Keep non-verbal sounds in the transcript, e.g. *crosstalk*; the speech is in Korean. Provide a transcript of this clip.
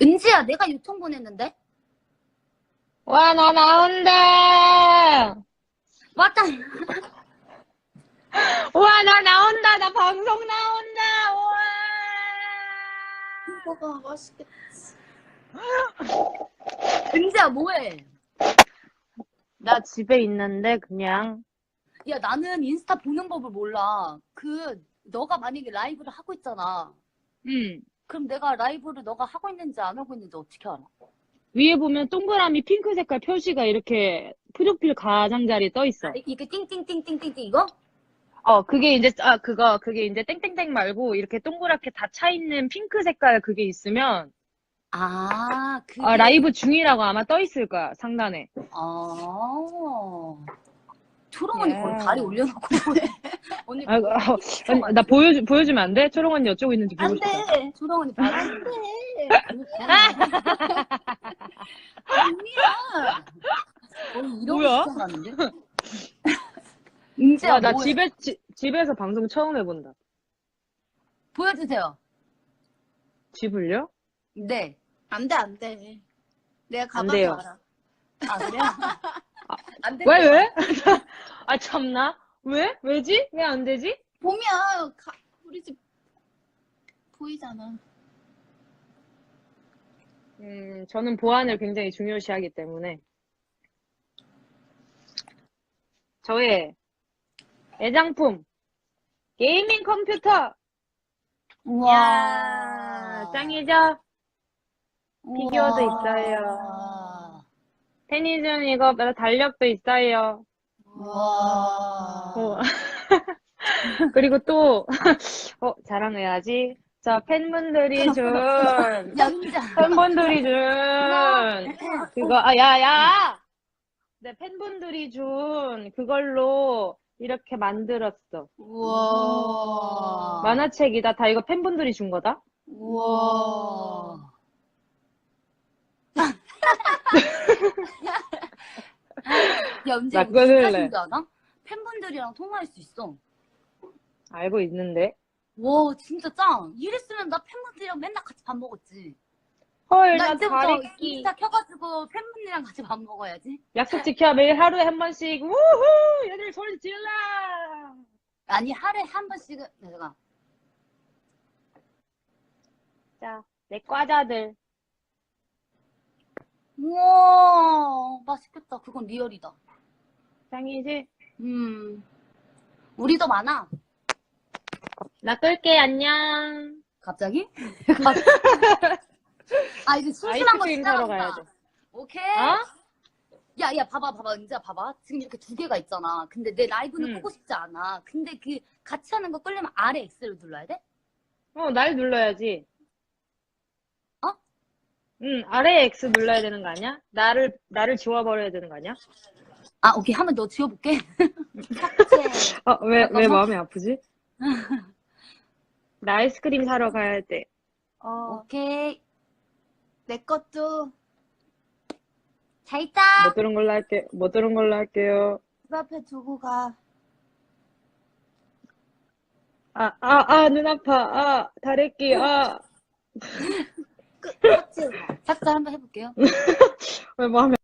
은지야, 내가 요청 보냈는데? 와, 나 나온다! 맞다. 와, 나 나온다! 나 방송 나온다! 와! 이거가 맛있겠다. 은지야, 뭐해? 나 집에 있는데, 그냥. 야, 나는 인스타 보는 법을 몰라. 그, 너가 만약에 라이브를 하고 있잖아. 응. 그럼 내가 라이브를 너가 하고 있는지 안 하고 있는지 어떻게 알아? 위에 보면 동그라미 핑크 색깔 표시가 이렇게 프로필 가장자리에 떠 있어. 이- 이게 띵띵띵띵띵띵 이거? 어, 그게 이제, 아, 그거, 그게 이제 땡땡땡 말고 이렇게 동그랗게 다 차 있는 핑크 색깔 그게 있으면, 아, 그게. 아, 라이브 중이라고 아마 떠 있을 거야, 상단에. 아. 초롱 언니 예. 거의 다리 올려놓고? 언니, 아, 아, 아니, 나 보여주, 보여주면 안 돼? 초롱 언니 어쩌고 있는지 보고 안 싶어. 돼. 초롱 언니 바로. 안 돼. 언니야. 언니 이런 뭐야? 거 시켜놨는데? 은지야, 와, 나 뭐해? 집에, 지- 집에서 방송 처음 해본다. 보여주세요. 집을요? 네. 안 돼, 안 돼. 내가 안 가봐서 돼요. 알아. 아, 그래요? 안 돼. 왜, 왜? *laughs* 아, 참나? 왜? 왜지? 왜 안 되지? 보면 가, 우리 집 보이잖아. 음, 저는 보안을 굉장히 중요시하기 때문에. 저의 애장품, 게이밍 컴퓨터! 우와. 야 짱이죠? 피규어도 있어요. 테니즘 이거 달력도 있어요. 우와. 어. *laughs* 그리고 또, *laughs* 어, 자랑해야지. 자, 팬분들이 준. *laughs* 팬분들이 준, 그거, 아, 야, 야! 네, 팬분들이 준 그걸로 이렇게 만들었어. 우와. 만화책이다. 다 이거 팬분들이 준 거다? 우와. 야, 은지 나 이거 그거 진짜. 신기하다? 팬분들이랑 통화할 수 있어. 알고 있는데. 와, 진짜 짱. 이랬으면 나 팬분들이랑 맨날 같이 밥 먹었지. 헐, 나 나 이때부터 잘했기. 인스타 켜가지고 팬분들이랑 같이 밥 먹어야지. 약속 지켜. 매일 하루에 한 번씩. 우후! 얘들 소리 질러! 아니, 하루에 한 번씩은, 네, 내가. 자, 내 과자들. 우와, 맛있겠다. 그건 리얼이다. 짱이지? 음. 우리도 많아. 나 끌게, 안녕. 갑자기? *laughs* 아, 이제 심심한 거 아이스크림 사러 가야 시작한다. 돼. 오케이. 어? 야, 야, 봐봐, 봐봐, 은지야, 봐봐. 지금 이렇게 두 개가 있잖아. 근데 내 라이브는 응. 보고 싶지 않아. 근데 그 같이 하는 거 끌려면 아래 X를 눌러야 돼? 어, 날 눌러야지. 어? 응, 아래 X 눌러야 되는 거 아니야? 나를, 나를 지워버려야 되는 거 아니야? 아, 오케이. 한번 너 지워볼게. 삭제. 어, 왜, 왜 잠깐만. 마음이 아프지? 나 아이스크림 사러 가야 돼. 어, 오케이. 내 것도 잘 있다. 못 들은 걸로 할게, 못 들은 걸로 할게요. 집 앞에 두고 가. 아, 아, 아, 눈 아파. 아, 다래끼, 아. 끝, 끝이 *laughs* 삭제 한번 해볼게요. *laughs* 왜 마음이